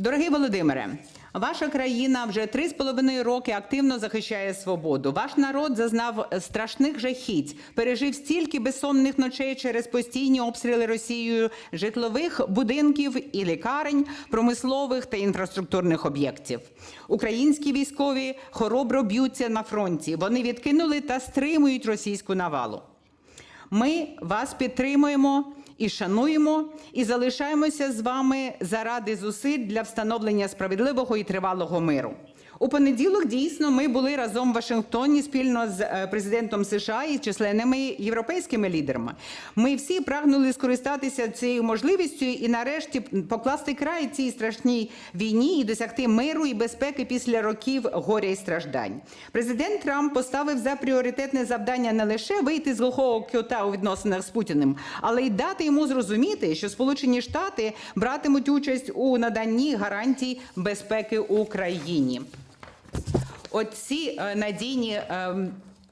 Дорогий Володимире, ваша країна вже три з половиною роки активно захищає свободу. Ваш народ зазнав страшних жахіть, пережив стільки безсонних ночей через постійні обстріли Росією житлових будинків і лікарень, промислових та інфраструктурних об'єктів. Українські військові хоробро б'ються на фронті. Вони відкинули та стримують російську навалу. Ми вас підтримуємо і шануємо, і залишаємося з вами заради зусиль для встановлення справедливого і тривалого миру. У понеділок дійсно ми були разом в Вашингтоні спільно з е, президентом США і численними європейськими лідерами. Ми всі прагнули скористатися цією можливістю і нарешті покласти край цій страшній війні і досягти миру і безпеки після років горя і страждань. Президент Трамп поставив за пріоритетне завдання не лише вийти з глухого кюта у відносинах з Путіним, але й дати йому зрозуміти, що Сполучені Штати братимуть участь у наданні гарантій безпеки Україні. Оці е, надійні.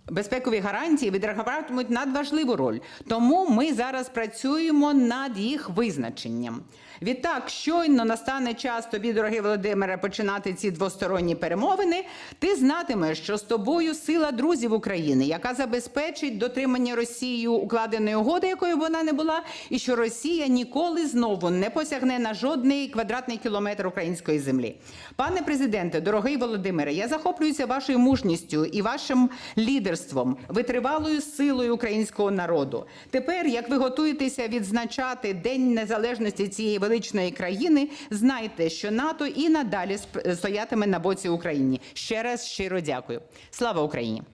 Безпекові гарантії відіграватимуть надважливу роль, тому ми зараз працюємо над їх визначенням. Відтак, щойно настане час тобі, дорогий Володимире, починати ці двосторонні перемовини. Ти знатимеш, що з тобою сила друзів України, яка забезпечить дотримання Росією укладеної угоди, якою вона не була, і що Росія ніколи знову не посягне на жодний квадратний кілометр української землі. Пане президенте, дорогий Володимире, я захоплююся вашою мужністю і вашим лідерством, витривалою силою українського народу. Тепер, як ви готуєтеся відзначати День Незалежності цієї величної країни, знайте, що НАТО і надалі стоятиме на боці України. Ще раз щиро дякую. Слава Україні!